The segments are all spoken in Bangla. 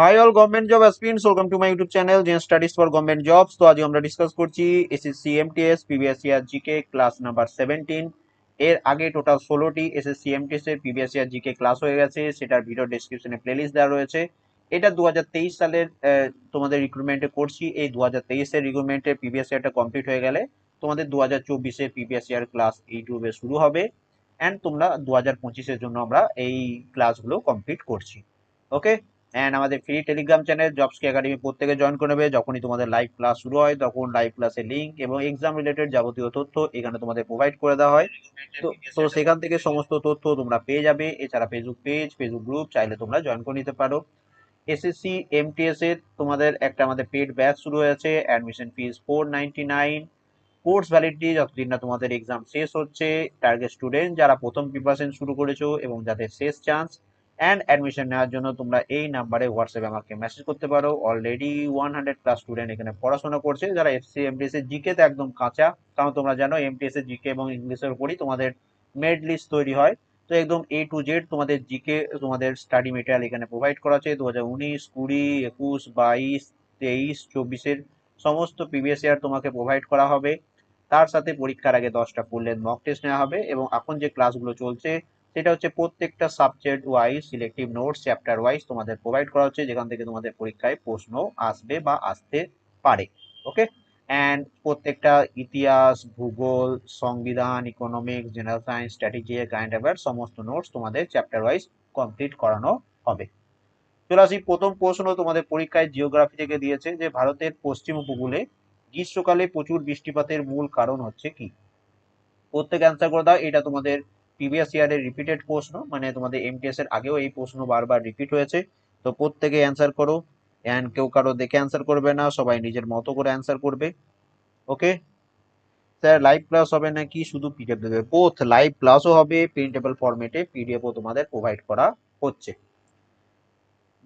Hi all government job aspirants welcome to my YouTube channel Gen Studies for government jobs তো আজ আমরা ডিসকাস করছি SSC MTS previous year GK class number seventeen এর আগে টোটাল ষোলোটি এসএসসি এমটিএস এর প্রিভিয়াস ইয়ার জিকে ক্লাস হয়ে গেছে। সেটার ভিডিও ডেসক্রিপশনে প্লেলিস্ট দেওয়া রয়েছে। এটা দু হাজার তেইশ সালের তোমাদের রিক্রুটমেন্টে করছি। এই দু হাজার তেইশের রিক্রুটমেন্টের প্রিভিয়াস ইয়ারটা কমপ্লিট হয়ে গেলে তোমাদের দু হাজার চব্বিশের প্রিভিয়াস ইয়ার ক্লাস ইউটিউবে শুরু হবে। অ্যান্ড তোমরা দু হাজার পঁচিশের জন্য আমরা এই ক্লাসগুলো কমপ্লিট করছি। ওকে অ্যান্ড আমাদের ফ্রি টেলিগ্রাম চ্যানেল জবসকি একাডেমি প্রত্যেকে জয়েন করে নেবে। যখনই তোমাদের লাইভ ক্লাস শুরু হয়, তখন লাইভ ক্লাসের লিঙ্ক এবং এক্সাম রিলেটেড যাবতীয় তথ্য এখানে তোমাদের প্রোভাইড করে দেওয়া হয়। তো সেখান থেকে সমস্ত তথ্য তোমরা পেয়ে যাবে। এছাড়া ফেসবুক পেজ ফেসবুক গ্রুপ চাইলে তোমরা জয়েন করে নিতে পারো। এসএসসি এমটিএস এর তোমাদের একটা আমাদের পেড ব্যাচ শুরু হয়েছে। Admission fees four ninety nine course validity যতদিন না তোমাদের এক্সাম শেষ হচ্ছে টার্গেট স্টুডেন্ট যারা প্রথম প্রিপারেশন শুরু করেছ এবং যাদের শেষ চান্স অ্যান্ড অ্যাডমিশন নেওয়ার জন্য তোমরা এই নাম্বারে হোয়াটসঅ্যাপে আমাকে মেসেজ করতে পারো। Already one hundred plus student এখানে পড়াশোনা করছে, যারা এফসি এমটিএস এর জিকে তে একদম কাঁচা। কারণ তোমরা জানো এমটিএস এর জিকে এবং ইংলিশের উপরই তোমাদের মেড লিস্ট তৈরি হয়। তো একদম এ টু জেড তোমাদের জিকে তোমাদের স্টাডি মেটেরিয়াল এখানে প্রোভাইড করা আছে। দু হাজার উনিশ, কুড়ি, একুশ, বাইশ, তেইশ, চব্বিশের সমস্ত প্রিভিয়াস ইয়ার তোমাকে প্রোভাইড করা হবে। তার সাথে পরীক্ষার আগে দশটা ফুললেন মক টেস্ট নেওয়া হবে এবং এখন যে ক্লাসগুলো চলছে সেটা হচ্ছে প্রত্যেকটা subject wise selective notes chapter wise তোমাদের প্রোভাইড করা হচ্ছে, যেখান থেকে তোমাদের পরীক্ষায় প্রশ্ন আসবে বা আসতে পারে ওকে অ্যান্ড প্রত্যেকটা ইতিহাস, ভূগোল, সংবিধান economics general science strategy current affair সমস্ত নোটস তোমাদের চ্যাপ্টার ওয়াইজ কমপ্লিট করানো হবে। চলে আসি, প্রথম প্রশ্ন তোমাদের পরীক্ষায় জিওগ্রাফি থেকে দিয়েছে যে ভারতের পশ্চিম উপকূলে গ্রীষ্মকালে প্রচুর বৃষ্টিপাতের মূল কারণ হচ্ছে কি? প্রত্যেক অ্যান্সার করে দাও, এটা তোমাদের প্রিভিয়াস ইয়ারের রিপিটেড প্রশ্ন মানে তোমাদের এমটিএস এর আগেও এই প্রশ্ন বারবার রিপিট হয়েছে। তো প্রত্যেকে অ্যান্সার করো অ্যান্ড কেউ কারও দেখে অ্যান্সার করবে না, সবাই নিজের মতো করে অ্যান্সার করবে। ওকে স্যার লাইভ ক্লাস হবে নাকি শুধু পিডিএফ দেবে বোথ লাইভ ক্লাসও হবে প্রিন্টেবল ফরম্যাটে পিডিএফও তোমাদের প্রোভাইড করা হচ্ছে।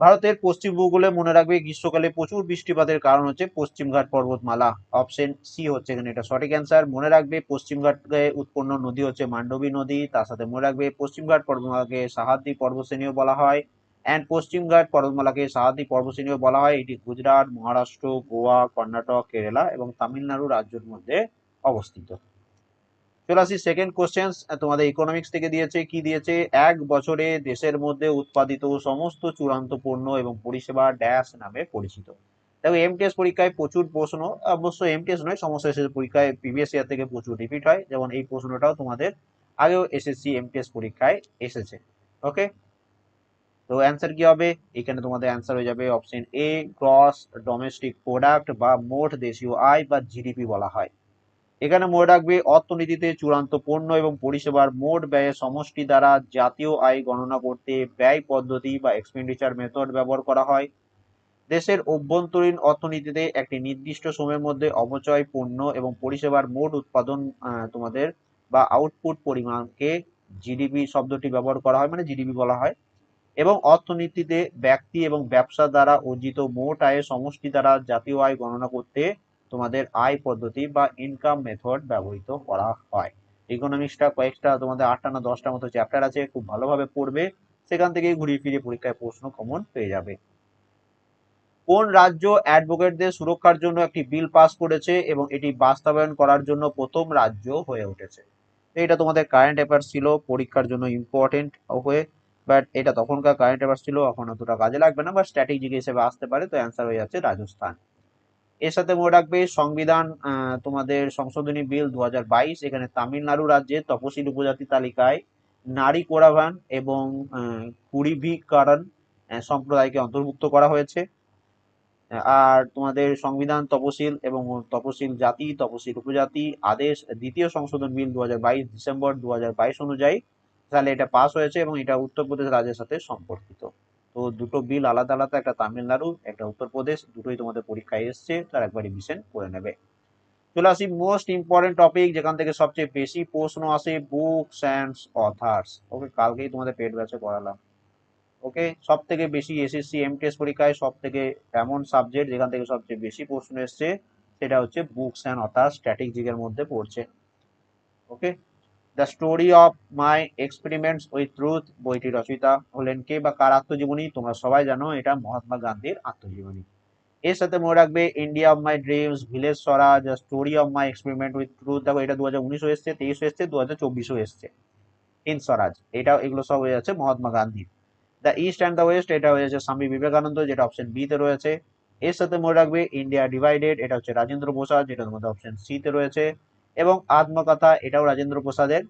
ভারতের পশ্চিম উপকূলে মনে রাখবে গ্রীষ্মকালে প্রচুর বৃষ্টিপাতের কারণ হচ্ছে পশ্চিমঘাট পর্বতমালা। অপশন সি হচ্ছে এখানে এটা সঠিক অ্যান্সার মনে রাখবে পশ্চিমঘাটে উৎপন্ন নদী হচ্ছে মান্ডবী নদী। তার সাথে মনে রাখবে পশ্চিমঘাট পর্বতমালাকে সাহাদ্রি পর্বতশ্রেণীও বলা হয়। অ্যান্ড পশ্চিমঘাট পর্বতমালাকে সাহাদ্রি পর্বতশ্রেণীও বলা হয়। এটি গুজরাট, মহারাষ্ট্র, গোয়া, কর্ণাটক, কেরালা এবং তামিলনাড়ু রাজ্যের মধ্যে অবস্থিত। চলে আসি সেকেন্ড কোশ্চেন তোমাদের ইকোনমিক্স থেকে দিয়েছে, কি দিয়েছে? এক বছরে দেশের মধ্যে উৎপাদিত সমস্ত চূড়ান্ত পণ্য এবং পরিষেবা ড্যাশ নামে পরিচিত। দেখো এমটিএস পরীক্ষায় প্রচুর প্রশ্ন। অবশ্য এমটিএস নয়, সমস্ত এসএসসি পরীক্ষায় প্রিভিয়াস ইয়ার থেকে প্রচুর রিপিট হয়। যেমন এই প্রশ্নটাও তোমাদের আগেও এসএসসি এমটিএস পরীক্ষায় এসেছে। ওকে তো অ্যান্সার কি হবে? এখানে তোমাদের অ্যান্সার হয়ে যাবে option A gross domestic product বা মোট দেশীয় আয় বা জিডিপি বলা হয়। এখানে মনে রাখবে, অর্থনীতিতে চূড়ান্ত পণ্য এবং পরিষেবার মোট ব্যয়ের সমষ্টি দ্বারা জাতীয় আয় গণনা করতে ব্যয় পদ্ধতি বা এক্সপেন্ডিচার মেথড ব্যবহার করা হয়। দেশের অভ্যন্তরীণ অর্থনীতিতে একটি নির্দিষ্ট সময়ের মধ্যে অপচয় পণ্য এবং পরিষেবার মোট উৎপাদন তোমাদের বা আউটপুট পরিমাণকে জিডিপি শব্দটি ব্যবহার করা হয় মানে জিডিপি বলা হয়। এবং অর্থনীতিতে ব্যক্তি এবং ব্যবসা দ্বারা অর্জিত মোট আয়ের সমষ্টি দ্বারা জাতীয় আয় গণনা করতে তোমাদের আয় পদ্ধতি বা ইনকাম মেথড ব্যবহৃত করা হয়। ইকোনমিক্সটা কয়েকটা তোমাদের আটটা না দশটা মতো চ্যাপ্টার আছে, খুব ভালোভাবে পড়বে। সেখান থেকেই ঘুরিয়ে ফিরিয়ে পরীক্ষায় প্রশ্ন কমন পেয়ে যাবে। কোন রাজ্য অ্যাডভোকেটদের সুরক্ষার জন্য একটি বিল পাস করেছে এবং এটি বাস্তবায়ন করার জন্য প্রথম রাজ্য হয়ে উঠেছে? এটা তোমাদের কারেন্ট অ্যাফেয়ার্স ছিল, পরীক্ষার জন্য ইম্পর্টেন্ট হয়ে বাট এটা তখনকার কারেন্ট অ্যাফেয়ার্স ছিল, এখন অতটা কাজে লাগবে না বা স্ট্র্যাটেজিক হিসেবে আসতে পারে, তো অ্যান্সার হয়ে যাচ্ছে রাজস্থান। এর সাথে মনে রাখবে সংবিধান তোমাদের সংশোধনী বিল দু হাজার বাইশ, এখানে তামিলনাড়ু রাজ্যের তপশিলি উপজাতি তালিকায় নারী কোরাভান এবং কুড়িভিকারণ সম্প্রদায়কে অন্তর্ভুক্ত করা হয়েছে। আর তোমাদের সংবিধান, তপশিল এবং তপশিল জাতি, তপশিল উপজাতি আদেশ, দ্বিতীয় সংশোধন বিল দু হাজার বাইশ, ডিসেম্বর দু হাজার বাইশ অনুযায়ী তাহলে এটা পাস হয়েছে এবং এটা উত্তরপ্রদেশ রাজ্যের সাথে সম্পর্কিত। তো দুটো বিল আলাদা আলাদা, একটা তামিলনাড়ু, একটা উত্তরপ্রদেশ, দুটোই তোমাদের পরীক্ষায় এসছে, তার একবার রিভিশন করে নেবে। চলে আসি মোস্ট ইম্পর্টেন্ট টপিক যেখান থেকে সবচেয়ে বেশি প্রশ্ন আসে বুকস অ্যান্ড অথার্স ওকে কালকেই তোমাদের পেট ব্যাচে করালাম। ওকে সব থেকে বেশি এসএসসি এমটিএস পরীক্ষায় সব থেকে এমন সাবজেক্ট যেখান থেকে সবচেয়ে বেশি প্রশ্ন এসছে, সেটা হচ্ছে বুকস অ্যান্ড অথার্স স্ট্যাটিক জিগের মধ্যে পড়ছে। Okay the story of my experiments with truth বইটি রচয়িতা হলেন কে বা কার আত্মজীবনী? তোমরা সবাই জানো, এটা মহাত্মা গান্ধীর আত্মজীবনী। এর সাথে মনে রাখবে India of my dreams village Swaraj story of my experiment with truth দেখো এটা দু হাজার উনিশও এসছে, তেইশও এসছে দু হাজার চব্বিশও এসছে। হিন্দ স্বরাজ এটা এগুলো সব হয়ে যাচ্ছে মহাত্মা গান্ধীর। The east and the west এটা হয়ে যাচ্ছে স্বামী বিবেকানন্দ, যেটা অপশন বি তে রয়েছে। এর সাথে মনে রাখবে ইন্ডিয়া ডিভাইডেড এটা হচ্ছে রাজেন্দ্র প্রসাদ, যেটা তোমাদের অপশন সি তে রয়েছে। এবং আত্মকথা এটাও রাজেন্দ্র প্রসাদের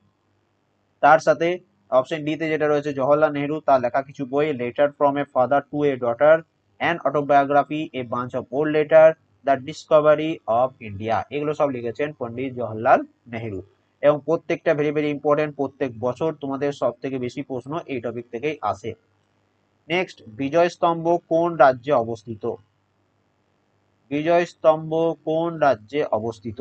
তার সাথে অপশন ডি তে যেটা রয়েছে, জওহরলাল নেহরু, তার লেখা কিছু বই letter from a father to a daughter and autobiography a bunch of old letter the discovery of India এগুলো সব লিখেছেন পন্ডিত জওহরলাল নেহরু। এবং প্রত্যেকটা ভেরি ভেরি ইম্পর্টেন্ট প্রত্যেক বছর তোমাদের সব থেকে বেশি প্রশ্ন এই টপিক থেকেই আসে। নেক্সট বিজয় স্তম্ভ কোন রাজ্যে অবস্থিত? বিজয় স্তম্ভ কোন রাজ্যে অবস্থিত?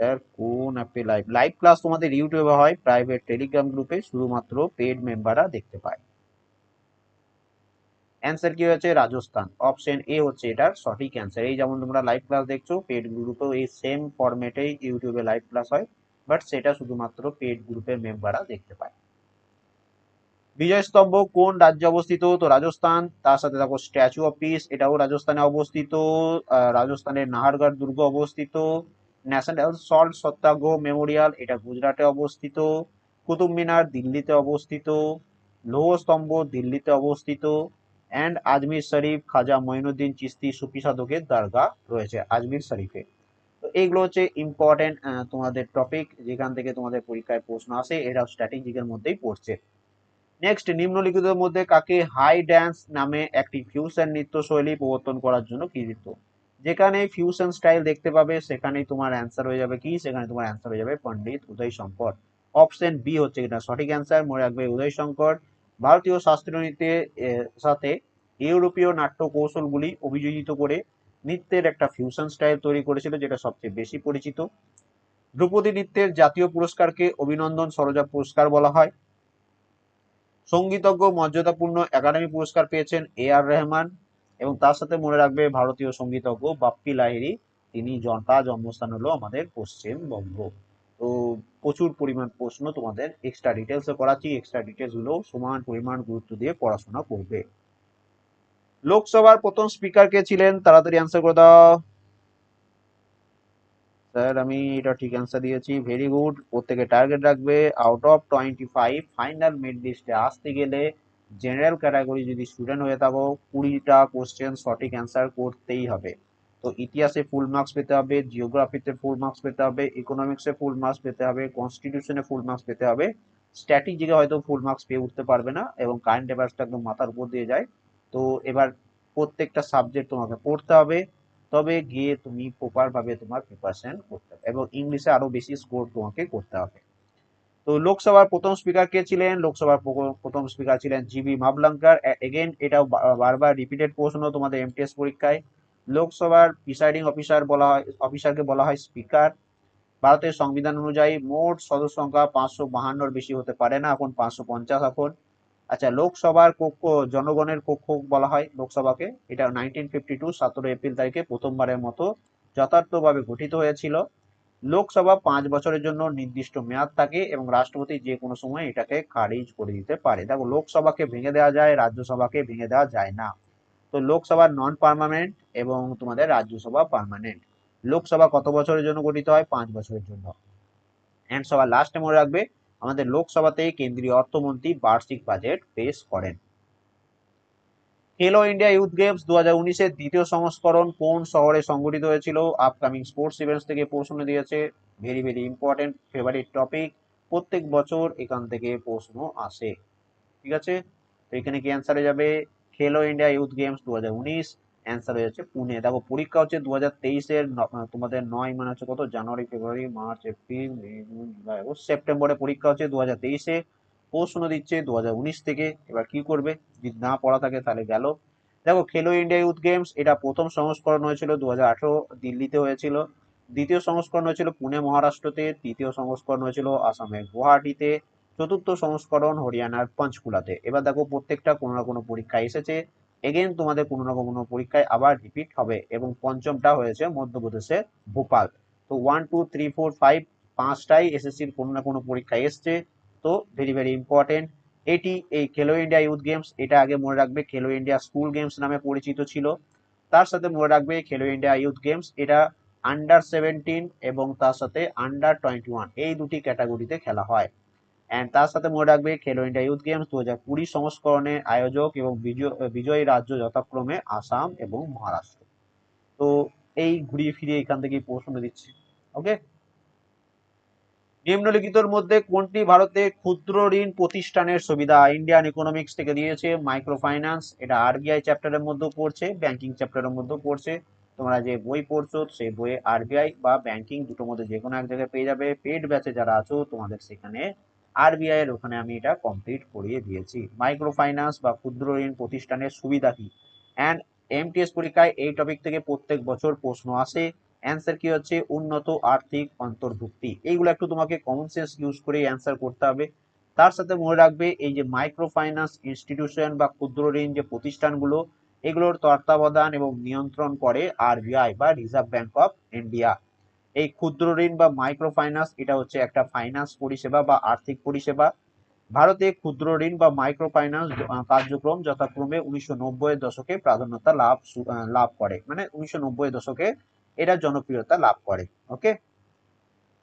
স্যার, কোন অ্যাপে লাইভ লাইভ ক্লাস তোমাদের ইউটিউবে হয় প্রাইভেট টেলিগ্রাম গ্রুপে শুধুমাত্র পেড মেম্বাররা দেখতে পায়। অ্যান্সার কি হয়েছে? রাজস্থান। অপশন এ হচ্ছে এটার সঠিক অ্যান্সার এই যেমন তোমরা লাইভ ক্লাস দেখছ পেড গ্রুপেও এই সেম ফরম্যাটেই ইউটিউবে লাইভ ক্লাস হয় বাট সেটা শুধুমাত্র পেড গ্রুপের মেম্বাররা দেখতে পায়। বিজয় স্তম্ভ, কোন রাজ্যে অবস্থিত? তো রাজস্থান। তার সাথে দেখো স্ট্যাচু অফ পিস এটাও রাজস্থানে অবস্থিত। রাজস্থানের নাহারগড় দুর্গ অবস্থিত। ন্যাশনাল সল্ট সত্যাগ্রহ মেমোরিয়াল, এটা গুজরাটে অবস্থিত, কুতুব মিনার দিল্লিতে অবস্থিত, লৌহ স্তম্ভ দিল্লিতে অবস্থিত অ্যান্ড আজমির শরীফ, খাজা মঈনুদ্দিন চিস্তি সুফি সাধকের দরগা রয়েছে আজমির শরীফে। তো এইগুলো হচ্ছে ইম্পর্টেন্ট তোমাদের টপিক যেখান থেকে তোমাদের পরীক্ষায় প্রশ্ন আসে এটা স্ট্র্যাটেজিকের মধ্যেই পড়ছে। নেক্সট নিম্নলিখিতের মধ্যে কাকে হাই ড্যান্স নামে একটি ফিউশন নৃত্যশৈলী প্রবর্তন করার জন্য কৃতিত্ব? যেখানে ফিউশন স্টাইল দেখতে পাবে, সেখানেই তোমার অ্যান্সার হয়ে যাবে কি? সেখানে তোমার অ্যান্সার হয়ে যাবে পণ্ডিত উদয় শঙ্কর। অপশন বি হচ্ছে এটা সঠিক অ্যান্সার মনে রাখবে উদয় শঙ্কর। ভারতীয় নৃত্যের সাথে ইউরোপীয় নাট্য কৌশলগুলি অভিযোজিত করে নৃত্যের একটা ফিউশন স্টাইল তৈরি করেছিল, যেটা সবচেয়ে বেশি পরিচিত। ধ্রুপদী নৃত্যের জাতীয় পুরস্কারকে অভিনন্দন সরোজা পুরস্কার বলা হয়। সঙ্গীতজ্ঞ মর্যাদাপূর্ণ একাডেমি পুরস্কার পেয়েছেন এ আর রহমান। এবং তার সাথে মনে রাখবে ভারতীয় সঙ্গীতজ্ঞ বাপ্পি লাহিড়ী। তিনি তার জন্মস্থান হলো আমাদের পশ্চিমবঙ্গ তো প্রচুর পরিমাণ প্রশ্ন তোমাদের। এক্সট্রা ডিটেলসে করাচ্ছি। এক্সট্রা ডিটেলসগুলো সমান পরিমাণ গুরুত্ব দিয়ে পড়াশোনা করবে। লোকসভার প্রথম স্পিকার কে ছিলেন? তাড়াতাড়ি অ্যান্সার করে দাও। স্যার আমি এটা ঠিক অ্যান্সার দিয়েছি। ভেরি গুড প্রত্যেকে টার্গেট রাখবে। Out of twenty five final merit লিস্টে আসতে গেলে জেনারেল ক্যাটাগরি যদি স্টুডেন্ট হয়ে থাকো, কুড়িটা কোশ্চেন সঠিক অ্যান্সার করতেই হবে। তো ইতিহাসে ফুল মার্কস পেতে হবে জিওগ্রাফিতে ফুল মার্কস পেতে হবে ইকোনমিক্সে ফুল মার্কস পেতে হবে কনস্টিটিউশনে ফুল মার্কস পেতে হবে। স্ট্র্যাটেজিকে হয়তো ফুল মার্কস পেয়ে উঠতে পারবে না এবং কারেন্ট অ্যাফেয়ার্সটা একদম মাথার উপর দিয়ে যায়। তো এবার প্রত্যেকটা সাবজেক্ট তোমাকে পড়তে হবে, তবে গিয়ে তুমি প্রপারভাবে তোমার প্রিপারেশন করতে হবে এবং ইংলিশে আরও বেশি স্কোর তোমাকে করতে হবে। তো লোকসভার প্রথম স্পিকার কে ছিলেন? লোকসভার প্রথম স্পিকার ছিলেন জিবি মাবলাঙ্কার এগেন এটাও বারবার রিপিটেড প্রশ্ন তোমাদের এমটিএস পরীক্ষায়। লোকসভার প্রিসাইডিং অফিসার বলা হয় অফিসারকে বলা হয় স্পিকার ভারতের সংবিধান অনুযায়ী মোট সদস্য সংখ্যা পাঁচশো বাহান্নর বেশি হতে পারে না, এখন পাঁচশো পঞ্চাশ এখন। আচ্ছা লোকসভার কক্ষ, জনগণের কক্ষ বলা হয় লোকসভাকে। এটা নাইনটিন ফিফটি টু সতেরো এপ্রিল তারিখে প্রথমবারের মতো যথার্থভাবে গঠিত হয়েছিল। লোকসভা পাঁচ বছরের জন্য নির্দিষ্ট মেয়াদ থাকে এবং রাষ্ট্রপতি যে কোনো সময় এটাকে খারিজ করে দিতে পারে। দেখো, লোকসভাকে ভেঙে দেওয়া যায়, রাজ্যসভাকে ভেঙে দেওয়া যায় না। তো লোকসভা নন পার্মানেন্ট এবং তোমাদের রাজ্যসভা পার্মানেন্ট লোকসভা কত বছরের জন্য গঠিত হয়? পাঁচ বছরের জন্য। অ্যান্ড সবার লাস্টে মনে রাখবে, আমাদের লোকসভাতে কেন্দ্রীয় অর্থমন্ত্রী বার্ষিক বাজেট পেশ করেন। খেলো ইন্ডিয়া ইউথ গেমস দু হাজার উনিশের দ্বিতীয় সংস্করণ কোন শহরে সংগঠিত হয়েছিল? আপকামিং স্পোর্টস ইভেন্টস থেকে প্রশ্ন দিয়েছে। Very very important favourite topic প্রত্যেক বছর এখান থেকে প্রশ্ন আসে। ঠিক আছে? তো এখানে কি অ্যান্সার হয়ে যাবে? খেলো ইন্ডিয়া ইউথ গেমস দু হাজার উনিশ। অ্যান্সার হয়ে যাচ্ছে পুনে। দেখো, পরীক্ষা হচ্ছে দু হাজার তেইশের তোমাদের নয় মানে হচ্ছে কত? January February March April May June July সেপ্টেম্বরে পরীক্ষা হচ্ছে দু হাজার তেইশে। প্রশ্ন দিচ্ছে দু হাজার উনিশ থেকে। এবার কি করবে? যদি না পড়া থাকে তাহলে গেল। দেখো, খেলো ইন্ডিয়া ইউথ গেমস, এটা প্রথম সংস্করণ হয়েছিল দু হাজার আঠারো, দিল্লিতে হয়েছিল। দ্বিতীয় সংস্করণ হয়েছিল পুনে মহারাষ্ট্রতে, তৃতীয় সংস্করণ হয়েছিল আসামের গুয়াহাটিতে, চতুর্থ সংস্করণ হরিয়ানার পঞ্চকুলাতে এবার দেখো, প্রত্যেকটা কোনো না কোনো পরীক্ষা এসেছে। এগেন তোমাদের কোনো না কোনো পরীক্ষায় আবার রিপিট হবে এবং পঞ্চমটা হয়েছে মধ্যপ্রদেশের ভোপাল। তো one two three four five পাঁচটাই এসএসসির কোনো না কোনো পরীক্ষায় এসছে। তো ভেরি ভেরি ইম্পর্টেন্ট এটি এই খেলো ইন্ডিয়া ইউথ গেমস এটা আগে মনে রাখবে খেলো ইন্ডিয়া স্কুল গেমস নামে পরিচিত ছিল। তার সাথে মনে রাখবে খেলো ইন্ডিয়া ইউথ গেমস এটা আন্ডার সেভেন্টিন এবং তার সাথে আন্ডার টোয়েন্টি ওয়ান এই দুটি ক্যাটাগরিতে খেলা হয়। অ্যান্ড তার সাথে মনে রাখবে খেলো ইন্ডিয়া ইউথ গেমস দু হাজার কুড়ি সংস্করণের আয়োজক এবং বিজয়, বিজয়ী রাজ্য যথাক্রমে আসাম এবং মহারাষ্ট্র। তো এই ঘুরিয়ে ফিরিয়ে এখান থেকেই প্রশ্ন দিচ্ছি। ওকে নিম্নলিখিতর মধ্যে কোনটি ভারতে ক্ষুদ্র ঋণ প্রতিষ্ঠানের সুবিধা? ইন্ডিয়ান ইকোনমিক্স থেকে দিয়েছে মাইক্রো ফাইন্যান্স এটা আরবিআই চ্যাপ্টারের মধ্যেও পড়ছে ব্যাংকিং চ্যাপ্টারের মধ্যেও পড়ছে। তোমরা যে বই পড়ছো সেই বইয়ে আরবিআই বা ব্যাংকিং দুটোর মধ্যে যে কোনো এক জায়গায় পেয়ে যাবে। পেড ব্যাচে যারা আছো, তোমাদের সেখানে আরবিআই এর ওখানে আমি এটা কমপ্লিট করিয়ে দিয়েছি। মাইক্রো ফাইন্যান্স বা ক্ষুদ্র ঋণ প্রতিষ্ঠানের সুবিধা কি? অ্যান্ড এমটিএস পরীক্ষায় এই টপিক থেকে প্রত্যেক বছর প্রশ্ন আসে। অ্যান্সার কি হচ্ছে? উন্নত আর্থিক অন্তর্ভুক্তি। এইগুলো একটু তোমাকে কমন সেন্স ইউজ করে অ্যান্সার করতে হবে। তার সাথে মনে রাখবে, এই যে মাইক্রো ফাইন্যান্স ইনস্টিটিউশন বা ক্ষুদ্র ঋণ যে প্রতিষ্ঠানগুলো, এগুলোর তত্ত্বাবধান এবং নিয়ন্ত্রণ করে আরবিআই বা রিজার্ভ ব্যাংক অফ ইন্ডিয়া এই ক্ষুদ্র ঋণ বা মাইক্রো ফাইন্যান্স এটা হচ্ছে একটা ফাইন্যান্স পরিষেবা বা আর্থিক পরিষেবা। ভারতে ক্ষুদ্র ঋণ বা মাইক্রো ফাইন্যান্স কার্যক্রম যথাক্রমে উনিশশো নব্বই দশকে প্রাধান্যতা লাভ লাভ করে। মানে উনিশশো নব্বই দশকে এটা জনপ্রিয়তা লাভ করে ওকে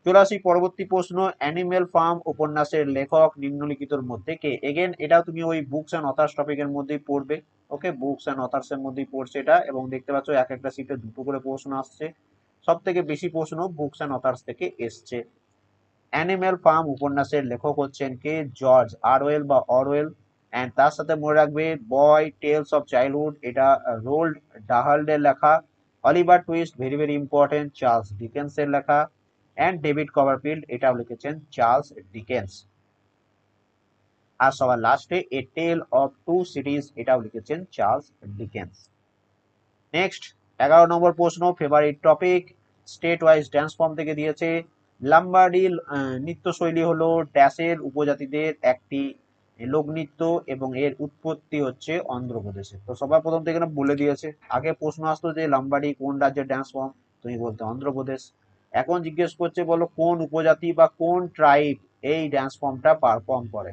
চলে আসি পরবর্তী প্রশ্ন অ্যানিমেল ফার্ম উপন্যাসের লেখক নিম্নলিখিতর মধ্যে কে? এগেন এটা তুমি ওই বুকস অ্যান্ড অথার্স টপিকের মধ্যেই পড়বে ওকে বুকস অ্যান্ড অথার্স এর মধ্যেই পড়ছে এটা, এবং দেখতে পাচ্ছ এক একটা সিটে দুটো করে প্রশ্ন আসছে। সব থেকে বেশি প্রশ্ন বুকস অ্যান্ড অথার্স থেকে এসছে। অ্যানিমেল ফার্ম উপন্যাসের লেখক হচ্ছেন কে? জর্জ আরওয়েল বা অরওয়েল অ্যান্ড তার সাথে মনে রাখবে বয় টেলস অফ চাইল্ডহুড এটা রোল্ড ডাহাল্ডের লেখা। Oliver Twist very very important Charles ডিকেন্সের লেখা অ্যান্ড ডেভিড কভারফিল্ড এটাও লিখেছেন চার্লস ডিকেন্স আর সবার লাস্টে a tale of two cities এটাও লিখেছেন চার্লস ডিকেন্স নেক্সট এগারো নম্বর প্রশ্ন favourite topic state wise dance form থেকে দিয়েছে লাম্বাডি নৃত্যশৈলী হলো ড্যাশের উপজাতিদের একটি লোকনৃত্য এবং এর উৎপত্তি হচ্ছে অন্ধ্রপ্রদেশে। তো সবার প্রথম থেকে বলে দিয়েছে। আগে প্রশ্ন আসতো যে, লাম্বাডি কোন রাজ্যের ড্যান্স ফর্ম তুমি বলতে অন্ধ্রপ্রদেশ। এখন জিজ্ঞেস করছে, বলো কোন উপজাতি বা কোন ট্রাইব এই ড্যান্স ফর্মটা পারফর্ম করে?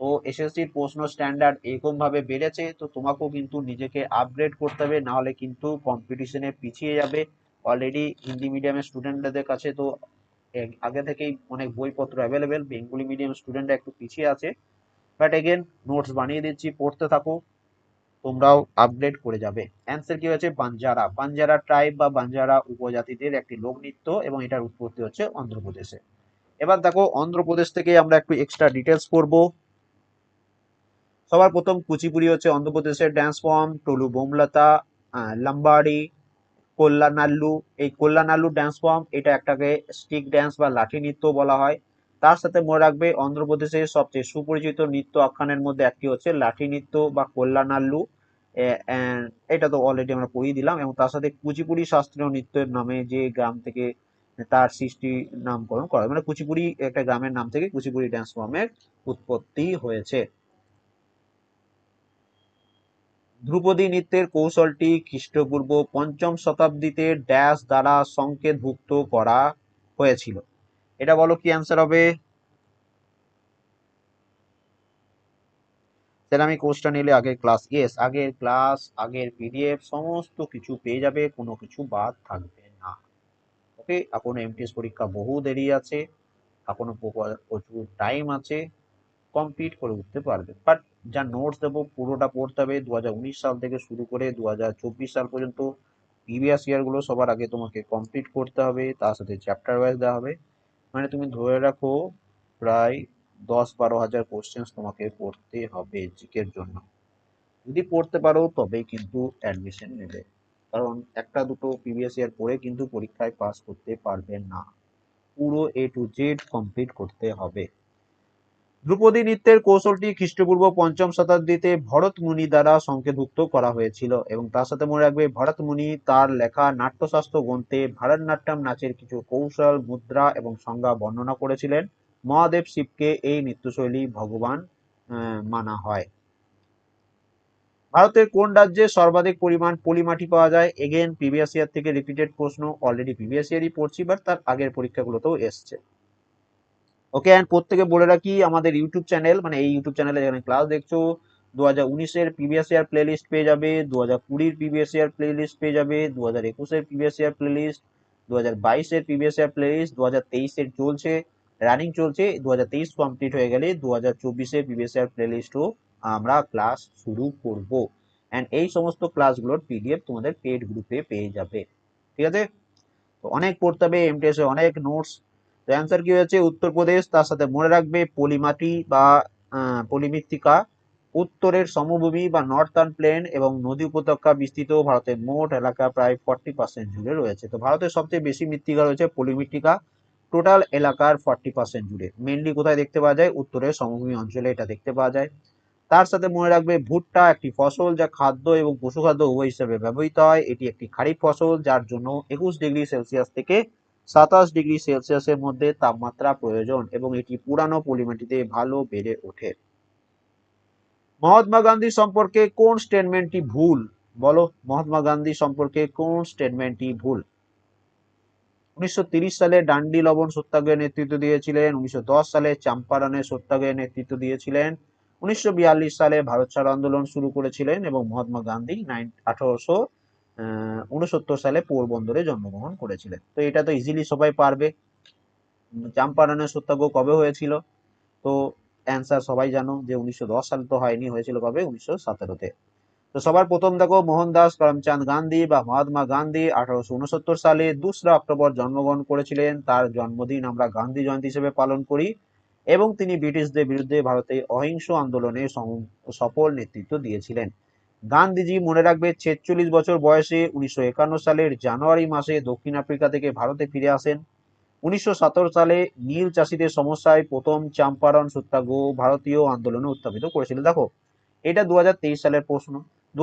তো এসএসসির প্রশ্ন স্ট্যান্ডার্ড এরকম ভাবে বেড়েছে, তো তোমাকেও কিন্তু নিজেকে আপগ্রেড করতে হবে, না হলে কিন্তু কম্পিটিশনে পিছিয়ে যাবে। অলরেডি হিন্দি মিডিয়ামের স্টুডেন্টদের কাছে তো আগে থেকেই অনেক বইপত্র অ্যাভেলেবেল বেঙ্গলি মিডিয়াম স্টুডেন্টরা একটু পিছিয়ে আছে। বাট এগেন নোটস বানিয়ে দিচ্ছি, পড়তে থাকো। তোমরাও আপডেট করে যাবে। অ্যান্সার কি হয়েছে? বাঞ্জারা। বাঞ্জারা ট্রাইব বা বাঞ্জারা উপজাতিদের একটি লোকনৃত্য এবং এটার উৎপত্তি হচ্ছে অন্ধ্রপ্রদেশে। এবার দেখো, অন্ধ্রপ্রদেশ থেকে আমরা একটু এক্সট্রা ডিটেলস পড়ব। সবার প্রথম কুচিপুড়ি হচ্ছে অন্ধ্রপ্রদেশের ড্যান্স ফর্ম টলু বোমলতা লাম্বাড়ি কল্যাণাল্লু এই কল্যাণাল্লু ড্যান্স ফর্ম এটা একটাকে স্টিক ড্যান্স বা লাঠি নৃত্য বলা হয়। তার সাথে মনে রাখবে অন্ধ্রপ্রদেশের সবচেয়ে সুপরিচিত নৃত্য আখ্যানের মধ্যে একটি হচ্ছে লাঠি নৃত্য বা কল্যাণাল্লু। এটা তো অলরেডি আমরা পড়িয়ে দিলাম এবং তার সাথে কুচিপুড়ি শাস্ত্রীয় নৃত্যের নামে যে গ্রাম থেকে তার সৃষ্টি নামকরণ করা মানে কুচিপুড়ি একটা গ্রামের নাম থেকে কুচিপুড়ি ড্যান্স ফর্মের উৎপত্তি হয়েছে। ধ্রুপদী নৃত্যের কৌশলটি খ্রিস্টপূর্ব পঞ্চম শতাব্দীতে ড্যাশ দ্বারা সংকেতভুক্ত করা হয়েছিল। এটা বলো কি অ্যান্সার হবে? আমি কোর্সটা নিলে আগের ক্লাস ইয়েস আগের ক্লাস আগের পিডিএফ সমস্ত কিছু পেয়ে যাবে, কোনো কিছু বাদ থাকবে না। ওকে এখনও এমটিএস পরীক্ষা বহু দেরি আছে, এখনও প্রচুর টাইম আছে কমপ্লিট করে উঠতে পারবে। বাট যা নোটস দেবো, পুরোটা পড়তে হবে দু হাজার উনিশ সাল থেকে শুরু করে দু হাজার চব্বিশ সাল পর্যন্ত প্রিভিয়াস ইয়ারগুলো সবার আগে তোমাকে কমপ্লিট করতে হবে, তার সাথে চ্যাপ্টার ওয়াইজ দেওয়া হবে। মানে তুমি ধরে রাখো প্রায় দশ বারো হাজার কোশ্চেন্স তোমাকে পড়তে হবে জিকের জন্য। যদি পড়তে পারো তবেই কিন্তু অ্যাডমিশন নেবে। কারণ একটা দুটো প্রিভিয়াস ইয়ার পড়ে কিন্তু পরীক্ষায় পাস করতে পারবে না। পুরো এ টু জেড কমপ্লিট করতে হবে। ধ্রুপদী নৃত্যের কৌশলটি খ্রিস্টপূর্ব পঞ্চম শতাব্দীতে ভরত মুনি দ্বারা সংকেতভুক্ত করা হয়েছিল এবং তার সাথে মনে রাখবে ভরত মুনি তার লেখা নাট্যশাস্ত্র গ্রন্থে ভারতনাট্যম নাচের কিছু কৌশল, মুদ্রা এবং সংজ্ঞা বর্ণনা করেছিলেন। মহাদেব শিবকে এই নৃত্যশৈলী ভগবান মানা হয়। ভারতের কোন রাজ্যে সর্বাধিক পরিমাণ পলিমাটি পাওয়া যায়? এগেন প্রিভিয়াস ইয়ার থেকে রিপিটেড প্রশ্ন অলরেডি প্রিভিয়াস ইয়ারই পড়ছি বাট তার আগের পরীক্ষাগুলোতেও এসছে। ওকে অ্যান্ড প্রত্যেকে বলে রাখি, আমাদের ইউটিউব চ্যানেল মানে এই ইউটিউব চ্যানেলে যেখানে ক্লাস দেখছ দু হাজার উনিশের প্রিভিয়াস ইয়ার প্লে লিস্ট পেয়ে যাবে দু হাজার কুড়ির প্রিভিয়াস ইয়ার প্লে লিস্ট পেয়ে যাবে দু হাজার একুশের প্রিভিয়াস ইয়ার প্লে লিস্ট দু হাজার বাইশের প্রিভিয়াস ইয়ার প্লে লিস্ট দু হাজার তেইশের চলছে রানিং চলছে দু হাজার তেইশ কমপ্লিট হয়ে গেলে দু হাজার চব্বিশের প্রিভিয়াস ইয়ার প্লে লিস্টও আমরা ক্লাস শুরু করব। অ্যান্ড এই সমস্ত ক্লাসগুলোর পিডিএফ তোমাদের পেড গ্রুপে পেয়ে যাবে। ঠিক আছে? তো অনেক পড়তে হবে এমটিএস অনেক নোটস তো অ্যান্সার কি হয়েছে? উত্তরপ্রদেশ তার সাথে মনে রাখবে পলিমাটি বা পলিমৃত্তিকা। উত্তরের সমভূমি বা নর্থার্ন প্লেন এবং নদী উপত্যকা বিস্তৃত ভারতের মোট এলাকা প্রায় ফর্টি পার্সেন্ট জুড়ে রয়েছে। তো ভারতের সবচেয়ে বেশি মৃত্তিকা রয়েছে পলিমৃত্তিকা। টোটাল এলাকার ফর্টি পার্সেন্ট জুড়ে। মেনলি কোথায় দেখতে পাওয়া যায়? উত্তরের সমভূমি অঞ্চলে এটা দেখতে পাওয়া যায়। তার সাথে মনে রাখবে ভুট্টা একটি ফসল যা খাদ্য এবং পশুখাদ্য উভয় হিসেবে ব্যবহৃত হয়। এটি একটি খারিফ ফসল, যার জন্য একুশ ডিগ্রি সেলসিয়াস থেকে সাতাশ ডিগ্রি সেলসিয়াসের মধ্যে তাপমাত্রা প্রয়োজন এবং এটি পুরানো পলিমাটিতে ভালো বেড়ে ওঠে। মহাত্মা গান্ধী সম্পর্কে কোন স্টেটমেন্টটি ভুল? বলো, মহাত্মা গান্ধী সম্পর্কে কোন স্টেটমেন্টটি ভুল? উনিশশো সালে ডান্ডি লবণ সত্যাগ্রহের নেতৃত্ব দিয়েছিলেন, উনিশশো দশ সালে চাম্পারনের সত্যাগ্রহের নেতৃত্ব দিয়েছিলেন, উনিশশো বিয়াল্লিশ সালে ভারত ছাড় আন্দোলন শুরু করেছিলেন এবং মহাত্মা গান্ধী নাইন, আঠারোশো উনসত্তর সালে পোরবন্দরে জন্মগ্রহণ করেছিলেন। তো এটা তো ইজিলি সবাই পারবে। চাম্পারণের সত্যাগ্রহ কবে হয়েছিল? তো অ্যান্সার সবাই জানো যে উনিশশো দশ সালে তো হয়নি, হয়েছিল কবে? উনিশশো সতেরোতে। তো সবার প্রথম দেখো মোহনদাস করমচাঁদ গান্ধী বা মহাত্মা গান্ধী আঠারোশো উনসত্তর সালে দোসরা অক্টোবর জন্মগ্রহণ করেছিলেন। তার জন্মদিন আমরা গান্ধী জয়ন্তী হিসেবে পালন করি এবং তিনি ব্রিটিশদের বিরুদ্ধে ভারতে অহিংস আন্দোলনে সফল নেতৃত্ব দিয়েছিলেন। গান্ধীজি মনে রাখবে ছেচল্লিশ বছর বয়সে উনিশশো একান্ন সালের জানুয়ারি মাসে দক্ষিণ আফ্রিকা থেকে ভারতে ফিরে আসেন। উনিশশো সালে নীল চাষিদের সমস্যায় প্রথম চাম্পারণ সত্যাগ্রহ ভারতীয় আন্দোলনে উত্থাপিত করেছিল। দেখো, এটা দু হাজার তেইশ সালের প্রশ্ন। দু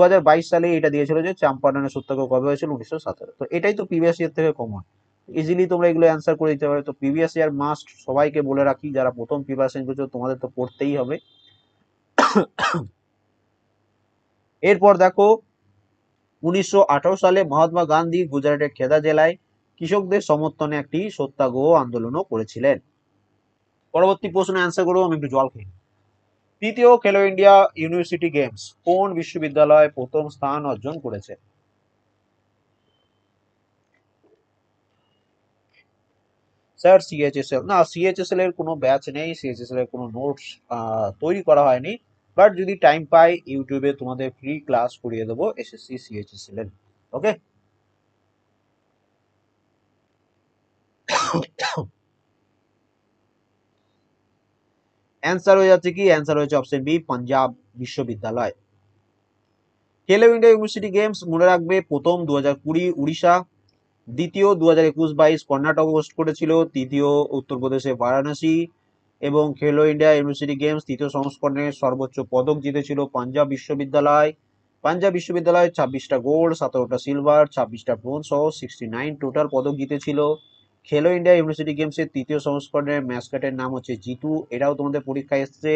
সালে এটা দিয়েছিল যে চাম্পারনের সত্যাগ্রহ কবে হয়েছিল? উনিশশো তো এটাই তো প্রিভিয়াস ইয়ার থেকে কমন ইজিলি তোমরা এগুলো অ্যান্সার করে দিতে পারো। তো প্রিভিয়াস ইয়ার মাস্ট সবাইকে বলে রাখি, যারা প্রথম প্রিপারেশন করছ তোমাদের তো পড়তেই হবে। এরপর দেখো, উনিশশো আঠারো সালে মহাত্মা গান্ধী গুজরাটের খেদা জেলায় কৃষকদের সমর্থনে একটি সত্যাগ্রহ আন্দোলনও করেছিলেন। পরবর্তী প্রশ্ন অ্যান্সার করব আমি একটু জল খাই তৃতীয় খেলো ইন্ডিয়া ইউনিভার্সিটি গেমস কোন বিশ্ববিদ্যালয় প্রথম স্থান অর্জন করেছে? স্যার সিএইচএসএল না সিএইচএসএল এর কোনো ব্যাচ নেই সিএইচএসএল এর কোনো নোটস তৈরি করা হয়নি। বাট যদি টাইম পাই ইউটিউবে তোমাদের ফ্রি ক্লাস করিয়ে দেবো এসএসসি সিএইচএসএল এর ওকে অ্যান্সার হয়ে যাচ্ছে কি? অ্যান্সার হয়েছে অপশন বি পাঞ্জাব বিশ্ববিদ্যালয় খেলো ইন্ডিয়া ইউনিভার্সিটি গেমস মনে রাখবে, প্রথম দু হাজার কুড়ি উড়িষ্যা, দ্বিতীয় দু হাজার একুশ বাইশ কর্ণাটক হোস্ট করেছিল, তৃতীয় উত্তরপ্রদেশে বারাণসী এবং খেলো ইন্ডিয়া ইউনিভার্সিটি গেমস তৃতীয় সংস্করণে সর্বোচ্চ পদক জিতেছিল পাঞ্জাব বিশ্ববিদ্যালয়। পাঞ্জাব বিশ্ববিদ্যালয় ছাব্বিশটা গোল্ড, সতেরোটা সিলভার, ছাব্বিশটা ব্রোঞ্জ সহ সিক্সটি নাইন টোটাল পদক জিতেছিল। খেলো ইন্ডিয়া ইউনিভার্সিটি গেমসের তৃতীয় সংস্করণের ম্যাসকাটের নাম হচ্ছে জিতু, এটাও তোমাদের পরীক্ষায় এসছে।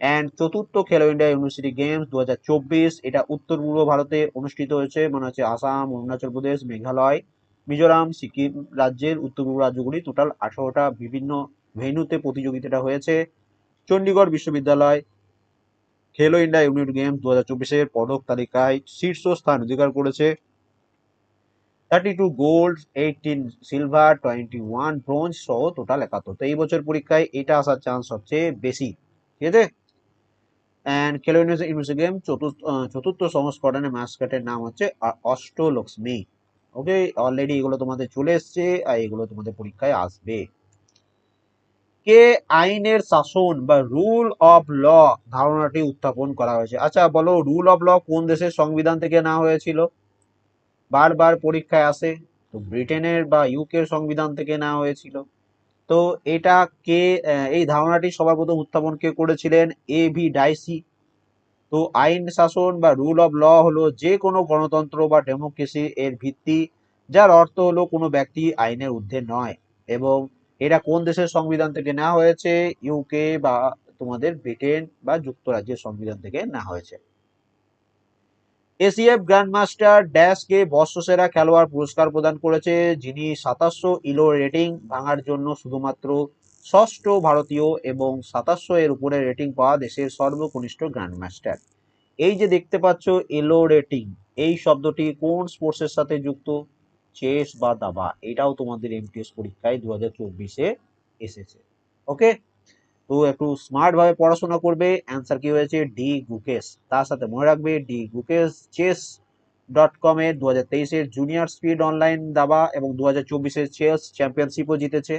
অ্যান্ড চতুর্থ খেলো ইন্ডিয়া ইউনিভার্সিটি গেমস দু হাজার চব্বিশ, এটা উত্তর পূর্ব ভারতে অনুষ্ঠিত হয়েছে মানে হচ্ছে আসাম, অরুণাচল প্রদেশ, মেঘালয়, মিজোরাম, সিকিম রাজ্যের উত্তর পূর্ব রাজ্যগুলি টোটাল আঠারোটা বিভিন্ন ভেন্যুতে প্রতিযোগিতাটা হয়েছে। চণ্ডীগড় বিশ্ববিদ্যালয় খেলো ইন্ডিয়া ইউনিট গেমস দু হাজার চব্বিশের পদক তালিকায় শীর্ষ স্থান অধিকার করেছে। Thirty two gold eighteen silver twenty one bronze সহ টোটাল একাত্তর। তো এই বছর পরীক্ষায় এটা আসার চান্স সবচেয়ে বেশি। ঠিক আছে? অ্যান্ড খেলো ইউনিভার্সিটি গেম চতুর্থ চতুর্থ সংস্করণে মাস্কাটের নাম হচ্ছে অষ্টলক্ষ্মী। ওকে অলরেডি এগুলো তোমাদের চলে এসছে আর এগুলো তোমাদের পরীক্ষায় আসবে। কে আইনের শাসন বা রুল অফ ল ধারণাটি উত্থাপন করা হয়েছে? আচ্ছা বলো রুল অফ ল কোন দেশের সংবিধান থেকে নেওয়া হয়েছিল? বারবার পরীক্ষায় আসে, তো ব্রিটেনের বা ইউকের সংবিধান থেকে নেওয়া হয়েছিল। তো এটা কে এই ধারণাটি সবার প্রথম উত্থাপন কে করেছিলেন? A V Dicey. তো আইন শাসন বা রুল অফ ল হলো যে কোনো গণতন্ত্র বা ডেমোক্রেসি এর ভিত্তি, যার অর্থ হলো কোনো ব্যক্তি আইনের ঊর্ধ্বে নয়। এবং এটা কোন দেশের সংবিধান থেকে নেওয়া হয়েছে? ইউকে বা তোমাদের ব্রিটেন বা যুক্তরাজ্যের সংবিধান থেকে নেওয়া হয়েছে। এসিএফ গ্র্যান্ডমাস্টার ড্যাশকে বর্ষসেরা খেলোয়াড় পুরস্কার প্রদান করেছে, যিনি সাতাশশো ইলো রেটিং ভাঙার জন্য শুধুমাত্র ষষ্ঠ ভারতীয় এবং সাতাশশো এর উপরে রেটিং পাওয়া দেশের সর্বকনিষ্ঠ গ্র্যান্ডমাস্টার এই যে দেখতে পাচ্ছ এলো রেটিং, এই শব্দটি কোন স্পোর্টসের সাথে যুক্ত? চেস বা দাবা, এটাও তোমাদের এমটিএস পরীক্ষায় দু হাজার চব্বিশে এসেছে। ওকে তো একটু স্মার্ট ভাবে পড়াশোনা করবে। অ্যান্সার কি হয়েছে? ডি গুকেশ তার সাথে মনে রাখবে D Gukesh chess dot com দু হাজার তেইশের জুনিয়র স্পিড অনলাইন দাবা এবং দু হাজার চব্বিশের চেস চ্যাম্পিয়নশিপও জিতেছে।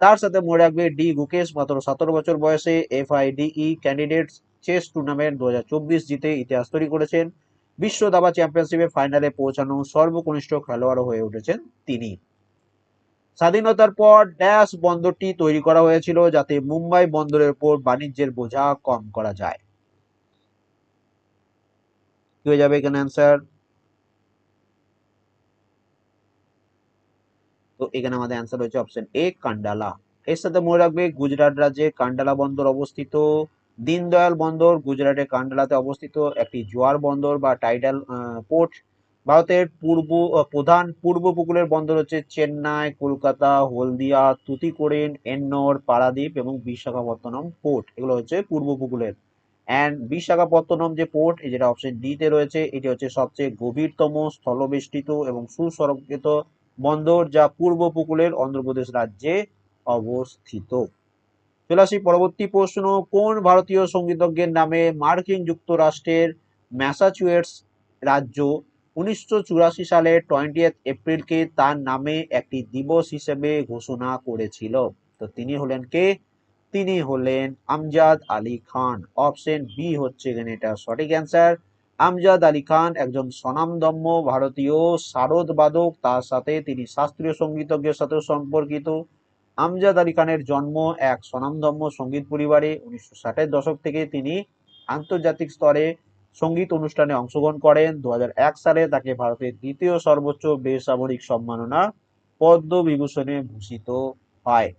তার সাথে মনে রাখবে ডি গুকেশ মাত্র সতেরো বছর বয়সে F I D E candidate chess tournament দু হাজার চব্বিশ জিতে ইতিহাস তৈরি করেছেন। বিশ্ব দাবা চ্যাম্পিয়নশিপে ফাইনালে পৌঁছানো সর্বকনিষ্ঠ খেলোয়াড় হয়ে উঠেছেন তিনি। স্বাধীনতার পর ড্যাশ বন্দরটি তৈরি করা হয়েছিল যাতে মুম্বাই বন্দরের উপর বাণিজ্যের বোঝা কম করা যায়। কি হয়ে যাবে এখানে অ্যান্সার তো এখানে আমাদের অ্যান্সার হচ্ছে অপশন এ কান্ডালা। এর সাথে মনে রাখবে গুজরাট রাজ্যে কান্ডালা বন্দর অবস্থিত। দীনদয়াল বন্দর গুজরাটের কান্ডালাতে অবস্থিত একটি জোয়ার বন্দর বা টাইডাল পোর্ট। ভারতের পূর্ব প্রধান পূর্ব উপকূলের বন্দর হচ্ছে চেন্নাই, কলকাতা, হলদিয়া তুতিকোরিন এন্নোর, পারাদ্বীপ এবং বিশাখাপত্তনম পোর্ট। এগুলো হচ্ছে পূর্ব উপকূলের অ্যান্ড বিশাখাপত্তনম যে পোর্ট যেটা অপশন ডি তে রয়েছে, এটি হচ্ছে সবচেয়ে গভীরতম, স্থলবেষ্টিত এবং সুসংরক্ষিত বন্দর যা পূর্ব উপকূলের অন্ধ্রপ্রদেশ রাজ্যে অবস্থিত। চলে আসি পরবর্তী প্রশ্ন, কোন ভারতীয় সঙ্গীতজ্ঞের নামে মার্কিন যুক্তরাষ্ট্রের ম্যাসাচুয়েটস রাজ্য উনিশশো সালের টোয়েন্টি এপ্রিলকে তার নামে একটি দিবস হিসেবে ঘোষণা করেছিল? তো তিনি হলেন কে? তিনি হলেন আমজাদ আলী খান। অপশন বি হচ্ছে এখানে এটা সঠিক অ্যান্সার। আমজাদ আলী খান একজন স্বনামধন্য ভারতীয় শারদ বাদক, তার সাথে তিনি শাস্ত্রীয় সঙ্গীতজ্ঞের সাথেও সম্পর্কিত। আমজাদ আলী খানের জন্ম এক স্বনামধম্য সংগীত পরিবারে উনিশশো ষাটের দশক থেকে তিনি আন্তর্জাতিক স্তরে সংগীত অনুষ্ঠানে অংশগ্রহণ করেন। দু হাজার এক সালে তাকে ভারতের দ্বিতীয় সর্বোচ্চ বেসামরিক সম্মাননা পদ্মবিভূষণে ভূষিত হয়।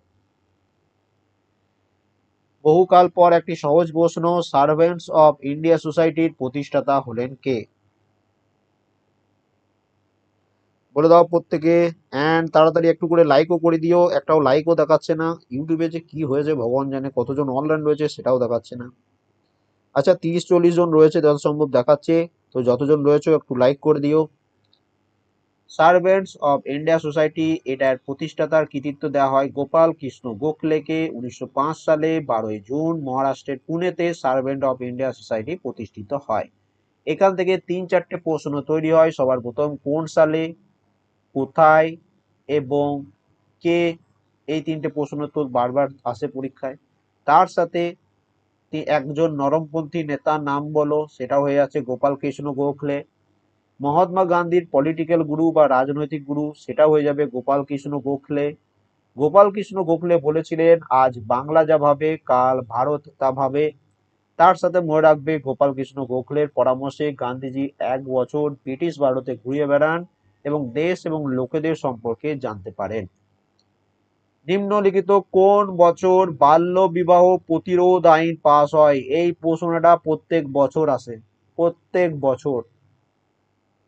বহুকাল পর একটি সহজ প্রশ্ন, সার্ভেন্টস অফ ইন্ডিয়া সোসাইটির প্রতিষ্ঠাতা হলেন কে? বলে দাও প্রত্যেকে। অ্যান্ড তাড়াতাড়ি একটু করে লাইকও করে দিও। একটাও লাইকও দেখাচ্ছে না। ইউটিউবে যে কি হয়েছে ভগবান জানে। কতজন অনলাইন রয়েছে সেটাও দেখাচ্ছে না। আচ্ছা তিরিশ চল্লিশ জন রয়েছে যত সম্ভব দেখাচ্ছে। তো যতজন রয়েছে একটু লাইক করে দিও। সার্ভেন্টস অফ ইন্ডিয়া সোসাইটি এটার প্রতিষ্ঠাতার কৃতিত্ব দেওয়া হয় গোপাল কৃষ্ণ গোখলেকে উনিশশো পাঁচ সালে বারোই জুন মহারাষ্ট্রের পুনেতে সার্ভেন্ট অফ ইন্ডিয়া সোসাইটি প্রতিষ্ঠিত হয়। এখান থেকে তিন চারটে প্রশ্ন তৈরি হয় সবার প্রথম কোন সালে? কোথায় এবং কে এই তিনটে প্রশ্ন তো বারবার আসে পরীক্ষায়। তার সাথে একজন নরমপন্থী নেতার নাম বলো সেটা হয়ে আছে গোপাল কৃষ্ণ গোখলে। মহাত্মা গান্ধীর পলিটিক্যাল গুরু বা রাজনৈতিক গুরু সেটা হয়ে যাবে গোপাল কৃষ্ণ গোখলে। গোপাল কৃষ্ণ গোখলে বলেছিলেন, আজ বাংলা যা ভাবে, কাল ভারত তা ভাবে। তার সাথে মনে রাখবে গোপাল কৃষ্ণ গোখলের পরামর্শে গান্ধীজি এক বছর ব্রিটিশ ভারতে ঘুরিয়ে বেড়ান। এবং দেশ এবং লোকেদের সম্পর্কে জানতে পারেন। নিম্নলিখিত কোন বছর বাল্য বিবাহ প্রতিরোধ আইন পাস হয়? এই প্রশ্নটা প্রত্যেক বছর আসে। প্রত্যেক বছর।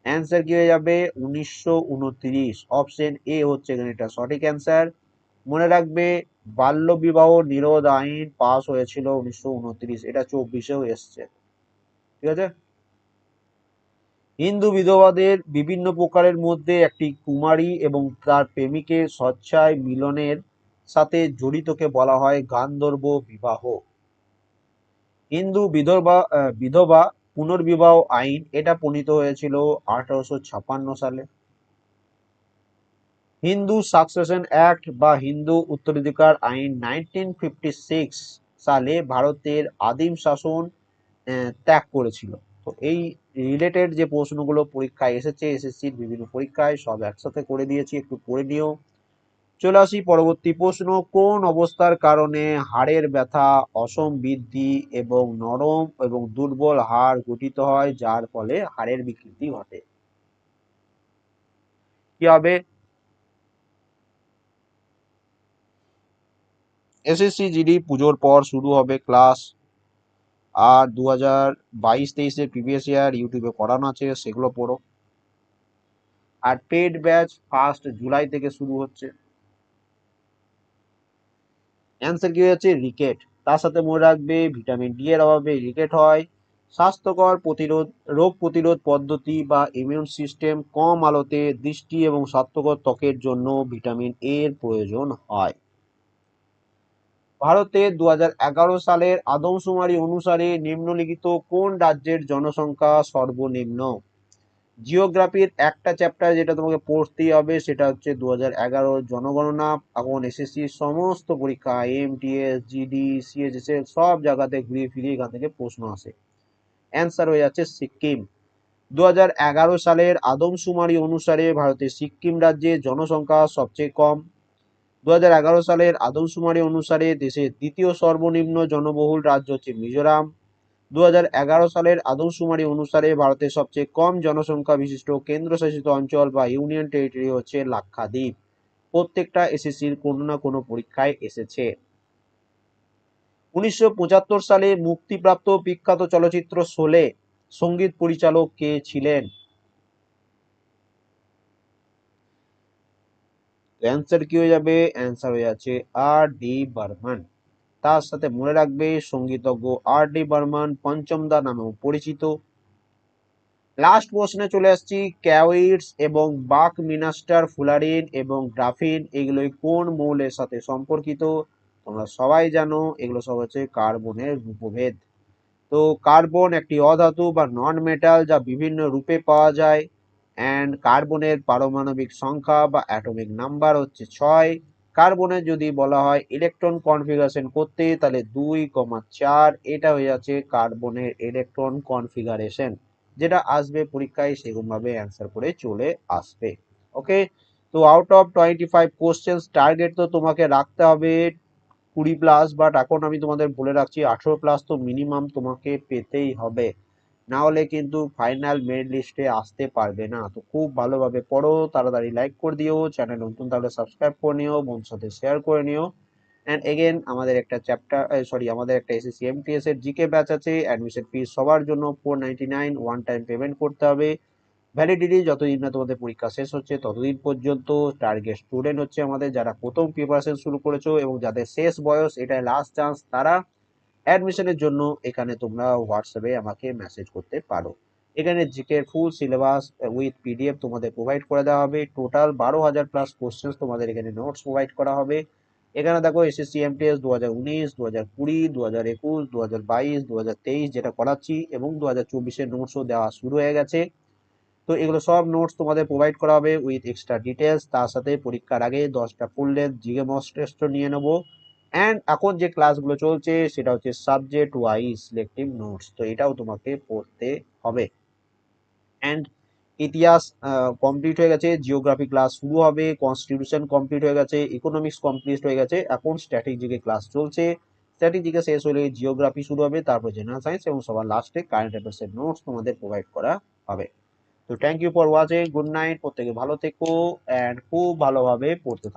অ্যান্সার কি হয়ে যাবে? উনিশশো উনত্রিশ। অপশন এ হচ্ছে এখানে এটা সঠিক অ্যান্সার মনে রাখবে, বাল্য বিবাহ নিরোধ আইন পাস হয়েছিল উনিশশো উনত্রিশ। এটা চব্বিশেও এসছে। ঠিক আছে? হিন্দু বিধবাদের বিভিন্ন প্রকারের মধ্যে একটি কুমারী এবং তার প্রেমিকের স্বচ্ছায় মিলনের সাথে জড়িতকে বলা হয় গান্ধর্ব বিবাহ। হিন্দু বিধবা বিধবা পুনর্বিবাহ আইন এটা প্রণীত হয়েছিল আঠারোশো ছাপান্ন সালে। হিন্দু সাকসেশন অ্যাক্ট বা হিন্দু উত্তরাধিকার আইন নাইনটিন সালে ভারতের আদিম শাসন ত্যাগ করেছিল। তো এই রিলেটেড যে প্রশ্নগুলো পরীক্ষায় এসেছে এসএসসির বিভিন্ন পরীক্ষায় সব একসাথে করে দিয়েছি, একটু পড়ে নিও। চলে আসি পরবর্তী প্রশ্ন, কোন অবস্থার কারণে হাড়ের ব্যথা অসম বৃদ্ধি এবং নরম এবং দুর্বল হাড় গঠিত হয়, যার ফলে হাড়ের বিকৃতি ঘটে? কি হবে? এসএসসি জিডি পুজোর পর শুরু হবে ক্লাস আর দু হাজার বাইশ তেইশের প্রিভিয়াস ইয়ার ইউটিউবে করানো আছে, সেগুলো পড়ো। আর পেড ব্যাচ ফার্স্ট জুলাই থেকে শুরু হচ্ছে। অ্যান্সার কি হচ্ছে রিকেট তার সাথে মনে রাখবে ভিটামিন ডি এর অভাবে রিকেট হয়। স্বাস্থ্যকর প্রতিরোধ, রোগ প্রতিরোধ পদ্ধতি বা ইমিউন সিস্টেম কম আলোতে, দৃষ্টি এবং স্বাস্থ্যকর ত্বকের জন্য ভিটামিন এর প্রয়োজন হয়। ভারতে দু হাজার এগারো সালের আদমশুমারি অনুসারে নিম্নলিখিত কোন রাজ্যের জনসংখ্যা সর্বনিম্ন? জিওগ্রাফির একটা চ্যাপ্টার যেটা তোমাকে পড়তেই হবে, সেটা হচ্ছে দু হাজার এগারো জনগণনা, এখন এসএসসি সমস্ত পরীক্ষা এমটিএস জিডি সিএইচএস এর সব জায়গাতে ঘুরিয়ে ফিরিয়ে এখান থেকে প্রশ্ন আসে। অ্যান্সার হয়ে যাচ্ছে সিকিম। দু হাজার এগারো সালের আদমশুমারি অনুসারে ভারতের সিকিম রাজ্যে জনসংখ্যা সবচেয়ে কম। দু হাজার এগারো সালের আদমশুমারি অনুসারে দেশের দ্বিতীয় সর্বনিম্ন জনবহুল রাজ্য হচ্ছে মিজোরাম। দু সালের আদমশুমারি অনুসারে ভারতের সবচেয়ে কম জনসংখ্যা বিশিষ্ট কেন্দ্রশাসিত অঞ্চল বা ইউনিয়ন টেরিটরি হচ্ছে লাক্ষাদ্বীপ। প্রত্যেকটা এসএসসির কোনো না কোনো পরীক্ষায় এসেছে। উনিশশো পঁচাত্তর সালে মুক্তিপ্রাপ্ত বিখ্যাত চলচ্চিত্র শোলে সংগীত পরিচালক কে ছিলেন? অ্যান্সার কি হয়ে যাবে? অ্যান্সার হয়ে যাচ্ছে আর ডি বর্মন তার সাথে মনে রাখবে সঙ্গীতজ্ঞ আর ডি বর্মন পঞ্চমদা নামেও পরিচিত। লাস্ট প্রশ্নে চলে আসছি ক্যাউইটস এবং বাক মিনাস্টার ফুলারিন এবং গ্রাফিন এগুলো কোন মৌলের সাথে সম্পর্কিত? তোমরা সবাই জানো, এগুলো সব হচ্ছে কার্বনের রূপভেদ তো কার্বন একটি অধাতু বা নন মেটাল যা বিভিন্ন রূপে পাওয়া যায়। অ্যান্ড কার্বনের পারমাণবিক সংখ্যা বা অ্যাটমিক নাম্বার হচ্ছে ছয়। কার্বনের যদি বলা হয় ইলেকট্রন কনফিগারেশন করতে, তাহলে দুই কমা চার, এটা হয়ে যাচ্ছে কার্বনের ইলেকট্রন কনফিগারেশন যেটা আসবে পরীক্ষায় সেরকমভাবে অ্যান্সার করে চলে আসবে। ওকে তো out of twenty five questions target তো তোমাকে রাখতে হবে কুড়ি প্লাস বাট এখন আমি তোমাদের বলে রাখছি আঠেরো প্লাস তো মিনিমাম তোমাকে পেতেই হবে। না হলে কিন্তু ফাইনাল মেরিট লিস্টে আসতে পারবে না। তো খুব ভালোভাবে পড়ো, তাড়াতাড়ি লাইক করে দিও চ্যানেল নতুন তাহলে সাবস্ক্রাইব করে নিও বন্ধুর সাথে শেয়ার করে নিও। অ্যান্ড এগেন আমাদের একটা চ্যাপ্টার সরি আমাদের একটা এসএসসি এমটিএস এর জিকে ব্যাচ আছে। অ্যাডমিশন ফিস সবার জন্য four ninety nine one time payment করতে হবে। ভ্যালিডিটি যতদিন না তোমাদের পরীক্ষা শেষ হচ্ছে, ততদিন পর্যন্ত টার্গেট স্টুডেন্ট হচ্ছে আমাদের। যারা প্রথম প্রিপারেশন শুরু করেছ এবং যাদের শেষ বয়স, এটাই লাস্ট চান্স তারা অ্যাডমিশনের জন্য এখানে তোমরা হোয়াটসঅ্যাপে আমাকে মেসেজ করতে পারো। এখানে জিকের ফুল সিলেবাস উইথ পিডিএফ তোমাদের প্রোভাইড করে দেওয়া হবে। টোটাল বারো হাজার প্লাস কোশ্চেন্স তোমাদের এখানে নোটস প্রোভাইড করা হবে। এখানে দেখো এসএসসি এমটিএস দু হাজার উনিশ দু হাজার কুড়ি দু হাজার একুশ দু হাজার বাইশ দু হাজার তেইশ যেটা করাচ্ছি এবং দু হাজার চব্বিশের নোটসও দেওয়া শুরু হয়ে গেছে। তো এগুলো সব নোটস তোমাদের প্রোভাইড করা হবে উইথ এক্সট্রা ডিটেলস তার সাথে পরীক্ষার আগে দশটা ফুল লেন্থ জিকে মস টেস্টও নিয়ে নেব। অ্যান্ড এখন যে ক্লাসগুলো চলছে, সেটা হচ্ছে সাবজেক্ট ওয়াইজ সিলেক্টিভ নোটস তো এটাও তোমাকে পড়তে হবে। অ্যান্ড ইতিহাস কমপ্লিট হয়ে গেছে জিওগ্রাফি ক্লাস শুরু হবে কনস্টিটিউশন কমপ্লিট হয়ে গেছে ইকোনমিক্স কমপ্লিট হয়ে গেছে, এখন স্ট্র্যাটেজিকে ক্লাস চলছে স্ট্র্যাটেজিকে শেষ হলে জিওগ্রাফি শুরু হবে, তারপর জেনারেল সায়েন্স এবং সবার লাস্টে কারেন্ট অ্যাফেয়ার্সের নোটস তোমাদের প্রোভাইড করা হবে। তো thank you for watching good night প্রত্যেকে ভালো থেকো অ্যান্ড খুব ভালোভাবে পড়তে